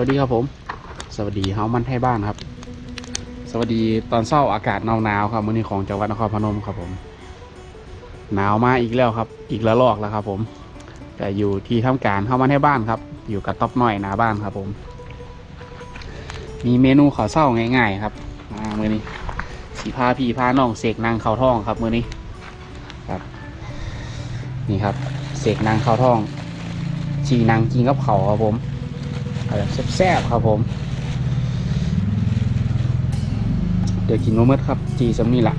วัสดีครับผม สวัสดีเฮามันไทยบ้านครับ สวัสดีตอนเช้าอากาศหนาวๆครับมื้อนี้ของจังหวัดนครพนมครับผม หนาวมาอีกแล้วครับ อีกละลอกแล้วครับ ผมแต่อยู่ที่ทำการเฮามันไทยบ้านครับ อยู่กับต๊อบน้อยหนาบ้านครับผม มีเมนูข้าวเช้าง่าย ๆ ครับมามื้อนี้สีพาพี่พาน้องเสกนางข้าวทองครับมื้อนี้ครับ นี่ครับเสกนางข้าวทองจีนางกินกับเขาครับผม แบบแซ่บๆครับผม เดี๋ยวกินมะเมืดครับ จีสำนี่ละ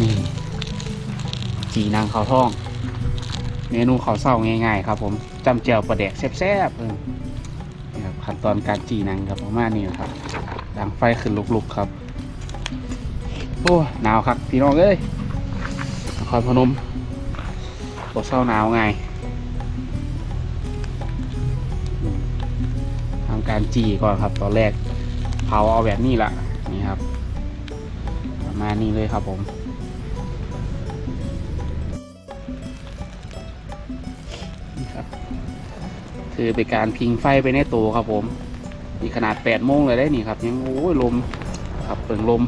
นี่จีนางข้าวทอง เมนูข้าวเศร้าง่ายๆ ครับผมจำเจียวปลาแดกแซ่บๆเออนี่ครับขั้นตอนการจีนางครับประมาณนี้นะครับดังไฟขึ้นลุกๆครับ โอ้หนาวครับพี่น้องเอ้ยนครพนมปวดเศร้าหนาวไง การจีก่อนครับตอนแรกเผาเอาแบบนี้ละนี่ครับ ประมาณนี้เลยครับผมนี่ครับคือเป็นการพิงไฟไปในตัวครับผมนี่ขนาด8โมงเลยได้นี่ครับ ยังโอ้ยลมครับเปิงลม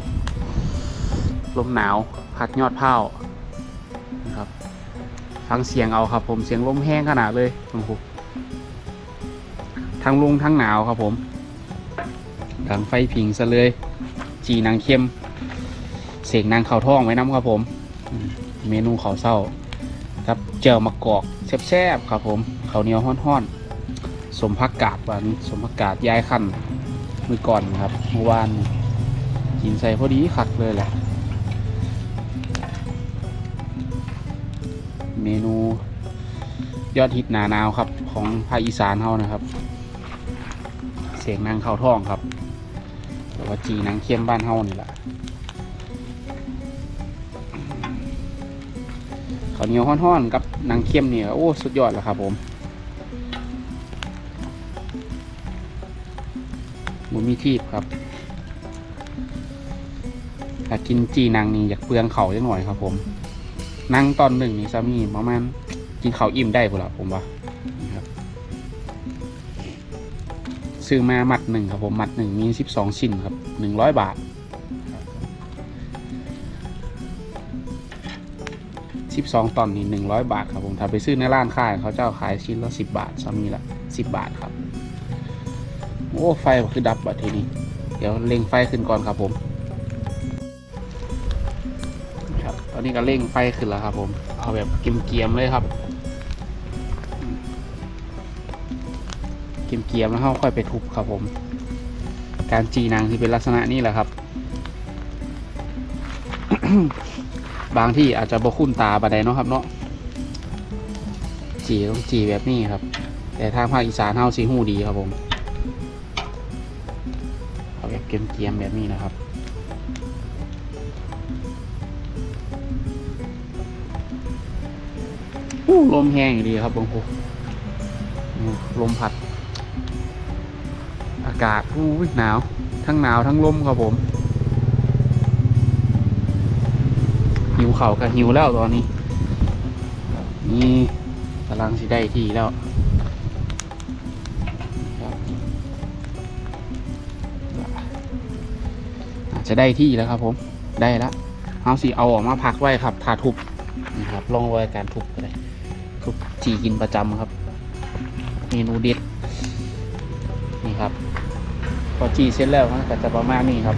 ลมหนาว พัดยอดเผานะครับ ฟังเสียงเอาครับผมเสียงลมแห้งขนาดเลยโอ้โห ทั้งลุงทั้งหนาวครับผมดังไฟผิงซะเลย จีนางเข้มเสกนางข้าวท่องไว้น้ำครับผม เมนูข้าวเศร้าครับเจียวมะกอกแซ่บๆครับผมข้าวเหนียวห้อนๆสมพักกาดหวานสมพักกาดย้ายขั้นมือก่อนครับเมื่อวานนี่กินใส่พอดีคักเลยแหละ เมนูยอดฮิตหนาหนาวครับของภาคอีสานเฮานะครับ สียงนางเข้าท้องครับหรือว่าจีนางเข้มบ้านเฮานี่แหละข้าวเหนียวห้อนๆกับนางเข้มเนี่ยโอ้สุดยอดแล้วครับผมมูมีทีบครับถ้ากินจีนางนี่อยากเปลืองเข่าจังหน่อยครับผมนั่งตอนหนึ่งนี่ซามีประมาณกินเข่าอิ่มได้พุ่นละผมว่า ซื้อมามัดหนึ่งครับผมมัดหนึ่งมีสิบสองชิ้นครับหนึ่งร้อยบาทสิบสองตอนนี่หนึ่งร้อยบาทครับผมถ้าไปซื้อในร้านค้ายเขาเจ้าขายชิ้นละสิบบาทซ้ำนี่ละสิบบาทครับโอ้ไฟคือดับบัดทีนี้ เดี๋ยวเร่งไฟขึ้นก่อนครับผมครับตอนนี้ก็เร่งไฟขึ้นแล้วครับผม เอาแบบเกียมๆเลยครับ เกียมเกียมแล้วเขาค่อยไปทุบครับผม การจีนางที่เป็นลักษณะนี้แหละครับ บางที่อาจจะบคุ้นตาบาไดเนาะครับเนาะจีต้องจีแบบนี้ครับ แต่ทางภาคอีสานเฮาสีหูดีครับผมเอาแบบเกียมเกียมแบบนี้นะครับอู้ลมแห้งดีครับบางคนลมพัดากาศอู้หนาว ทั้งหนาวทั้งลมครับผม หิวเข่ากับหิวแล้วตอนนี้ นี่กำลังสิได้ที่แล้วจะได้ที่แล้วครับผมได้แล้วเอาสิเอาออกมาพักไว้ครับทาทุบนะครับลองไว้การทุบก็ได้ทุบจีกินประจำครับ เมนูเด็ด ครับ พอจีเสร็จแล้วมันก็จะประมาณนี้ครับ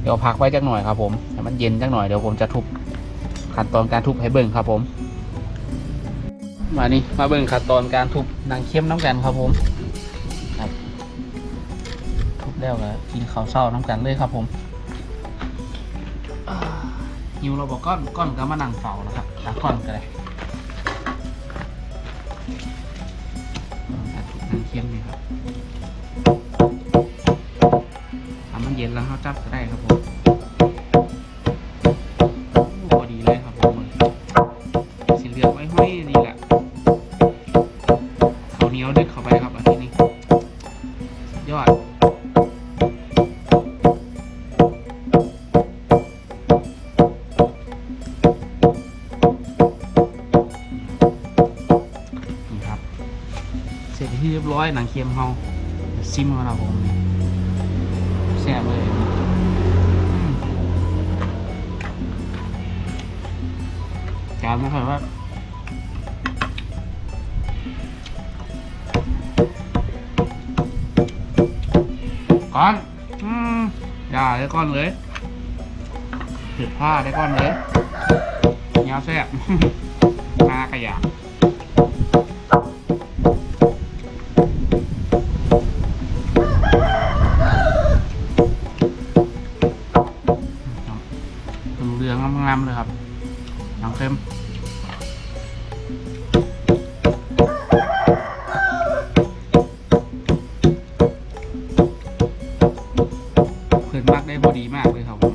เดี๋ยวพักไว้จักหน่อยครับ ผมให้มันเย็นจักหน่อยเดี๋ยวผมจะทุบขั้นตอนการทุบให้เบิ่งครับ ผม มานี่มาเบิ่งขั้นตอนการทุบนางเข้มน้ำกันครับผมครับทุบแล้วก็กินข้าวเศร้าน้ำกันเลยครับ ผมอ่าหิวเราบอกก้อนก้อนก็มานั่งเฝ้านะครับตาก้อนก็ได้ เขาจับก็ได้ครับผมพอดีเลยครับผมสีเหลืองไว้ห้อยนี่แหละเขาเหนียวดึกเข้าไปครับอันนี้นี่ยอดนี่ครับเสร็จที่เรียบร้อยหนังเค็มเฮาซิมกันครับผม กานนะครับว่าก้อนอืมอย่าได้ก้อนเลยผิดพลาดได้ก้อนเลยเงาแซ่บหน้ากระยา เพื่อนมากได้พอดีมากเลยครับผม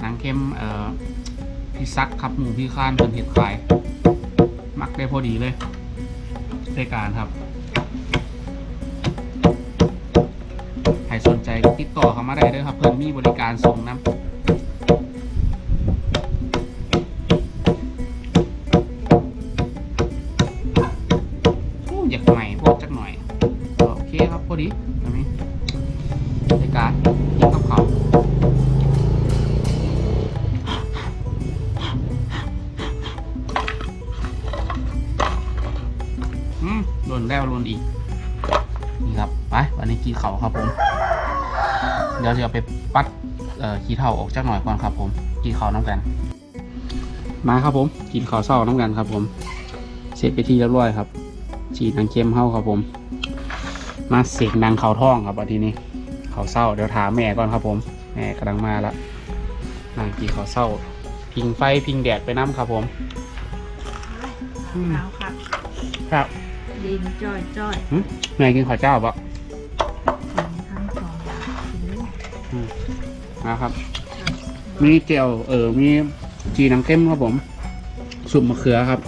หนังเค็มเอ่อพี่ซักครับหมูพี่คานเพิ่นเห็ดขายมักได้พอดีเลยในการครับใครสนใจติดต่อเข้ามาได้เลยครับ เพิ่นมีบริการส่งน้ำ ดีตรงนี้บริการกินกับเขาอืมหล่นแล้วหล่นอีก นี่ครับ ไปวันนี้กินเขาครับผม เดี๋ยวจะไปปัดขี้เท่าออกจากหน่อยก่อนครับ ผม กินเขาน้ำกัน มาครับผม กินข้าเศร้าน้ำกันครับผม เสร็จไปที่เรียบร้อยครับจีดนางเค็มเข้าครับผม มาเสกนางเขาท่องครับวันทีนี้เขาวเศร้าเดี๋ยวถามแม่ก่อนครับผมแม่กำลังมาแล้วนางกินข้าวเศร้า พิงไฟพิงแดดไปน้ำครับผมอืมหนาวค่ะครับดินจ้อยจ้อยแม่กินข้าวเจ้าปะกินทั้งสองอย่างกินเลยนะครับ มีเจลเออมีจีน้ำเข้มครับผมสุปมะเขือครับ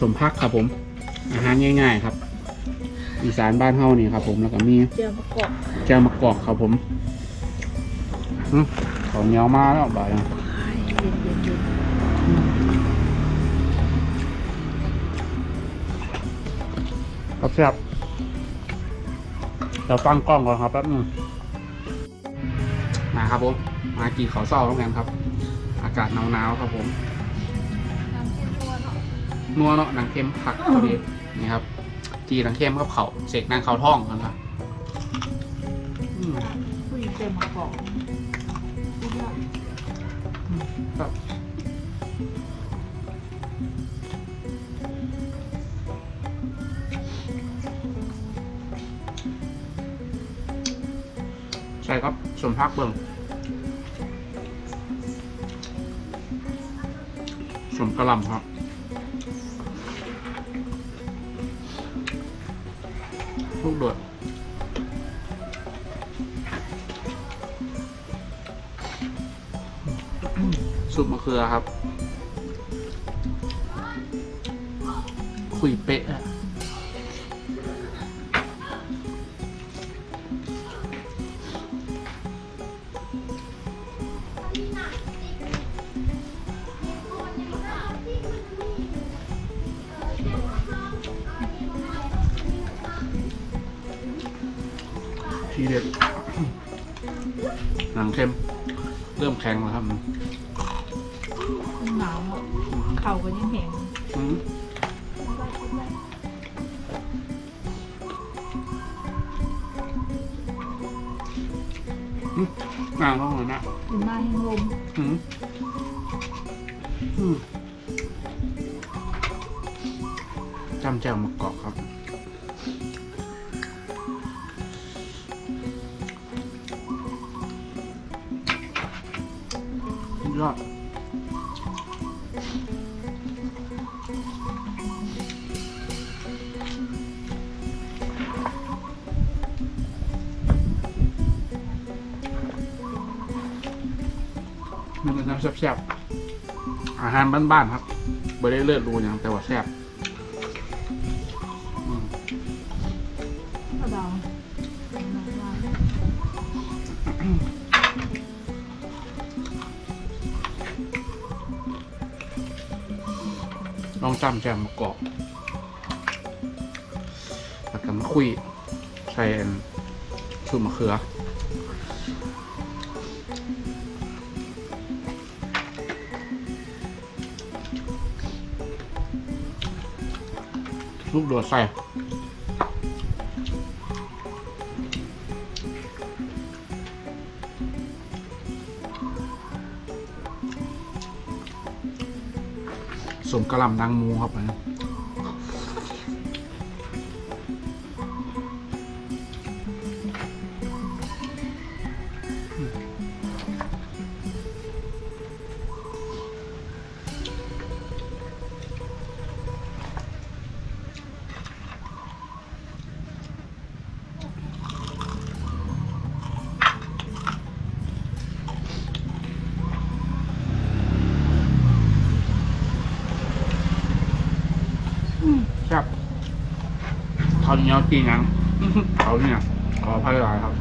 สมพักครับผม อาหารง่าย ๆ ครับ อีสานบ้านเฮานี่ครับ ผมแล้วก็มีเจียวมะกอกแจวมะกอกครับผมอืมข้าวเหนียวมาแล้วบ่ายนะเย็นเย็นเย็นครับแซ่บเราตั้งกล้องก่อนครับแป๊บนึงมาครับผม มากินข้าวเศร้าแล้วกันครับ อากาศหนาวๆครับผม น้ำเข้มข้นเนาะนัวเนาะหนังเค็มผักพอดีนี่ครับ จีหนังเค็มกับเขาเสกนางเขาท่องกันครับอืมผู้หญิงเจียวมะกอกครับใช่ครับสมพักเบิ่งสมกระลำครับ ลูกโดดสุปมะเขือครับ คุยเป๊ะอะ อ่าลองเลยนะกินมาให้ลมอืมอืมจำแจ่วมะกอกครับ ยอด มันเป็นน้ำแซ่บๆอาหารบ้านๆครับไม่ได้เลือดรูอย่างแต่ว่าแซ่บอืมกระดองเป็นน้ำลายอต้องจำแจมมะกอกแล้วก็มาคุยใส่อันสูตรมะเขือ ลูกโดดใส่สมกระลำนางมูครับนะาวเหนียวกินยังเขาเนี่ย ขออภัยหลายครับ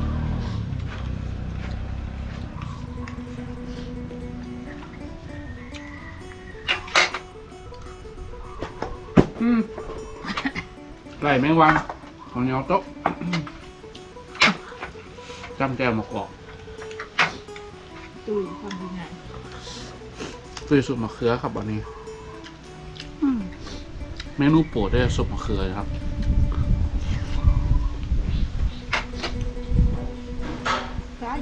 อืมไก่แมงวันข้าวเหนียวโต๊ะจำแจวมะกอกตุยความดีงามด้วยสุปมะเขือครับวันนี้ เมนูโปรดด้วยสุปมะเขือครับ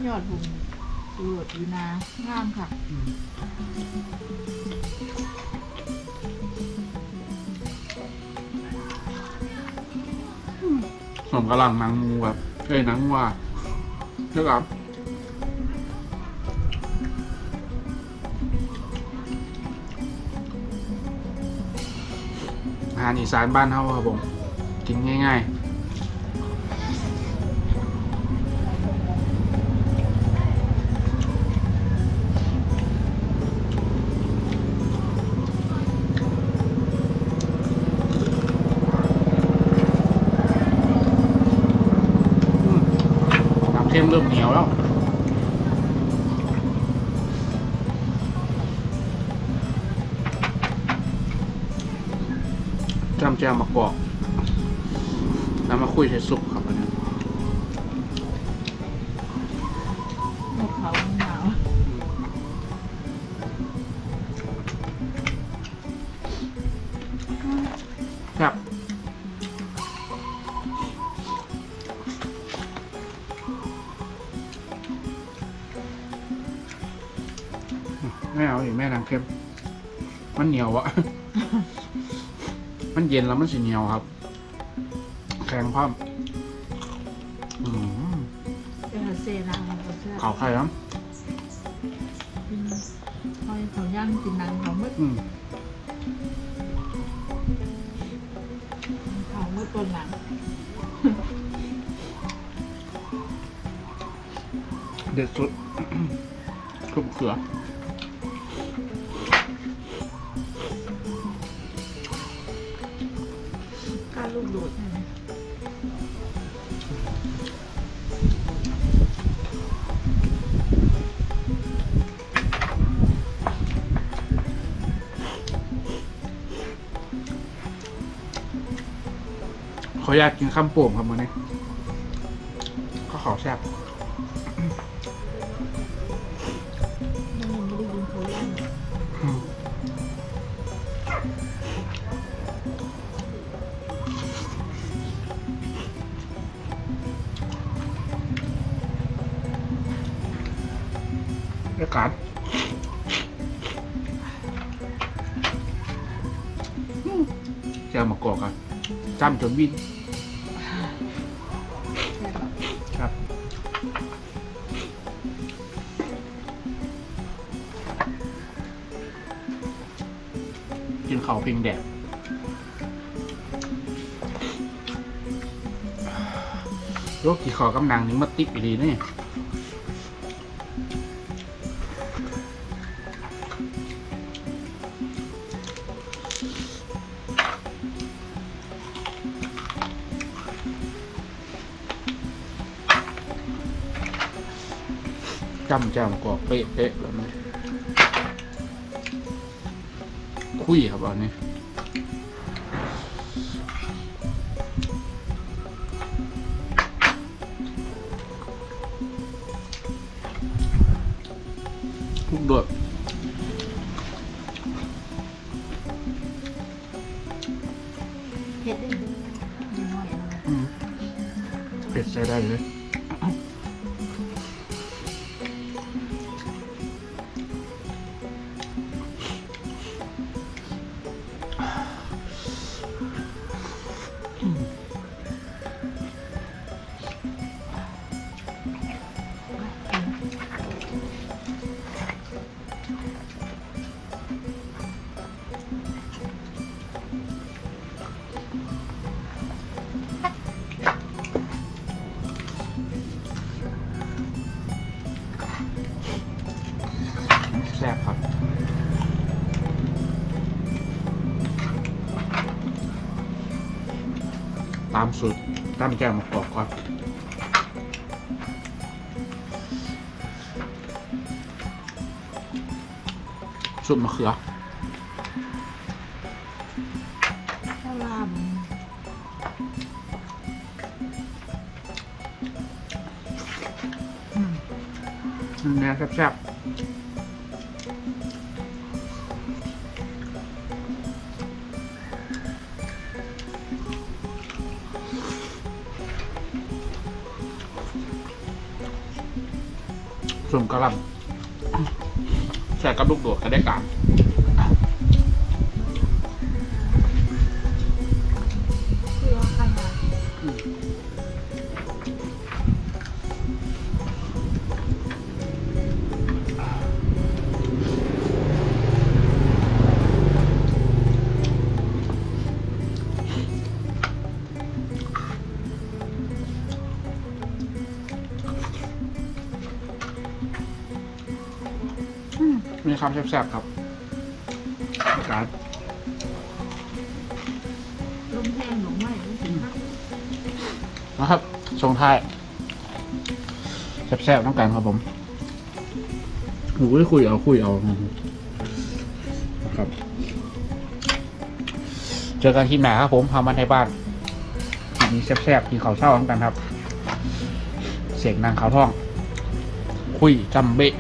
ยอดบุงตรวจอยู่นางามค่ะสมกำลังนางงูแบบเอ้ยนางว่าใช่ครับอาหารอีสานบ้านเฮาครับผมกินง่าย ๆ จำแจวมากอกแล้วมาคุยใส่ซุปครับ มันเย็นแล้วมันสิเหนียวครับ แข็งพร้อมอืมเป็นเซนางเขาแซ่บขาวไข่ครับกินหอยเขาย่างกินนางเขามืดอืมเขามืดตัวหนังเด็ดสุดทุบเขือ ออยากกินข้ามโป่งครับมื้อนี้ก็ขอแซ่บมันยังไม่ได้ยินเขาเล่นอืมากาศแจวมากอกอะจ้ำจนวิน เพิงแดดโรคกี่ขอกำลังนึงมาติดอีดีนี่จำจมกอกเป๊ะเป๊ะๆแล้วมัน คุยครับอันนี้ลูกโดด ซ่บครับตามสูตรตามแก้วมากรอกก่อนสุดมะเขือข้าวลาบอืมแนวแซ่บๆ ส่วนกระหลำใส่กับลูกโดดก็ได้การ มีคำแซ่บๆครับการลมแห้งหลงไหมรู้สึกนะนะครับชงท้ายแซ่บๆน้ำกันครับผมหนูคุยเอาคุยเอานะครับ เจอกันที่ไหนครับผมพามาในบ้านมีแซ่บๆกินข้าวเช้าน้ำกันครับ เสียงนางขาวท่อง คุยจำเบะ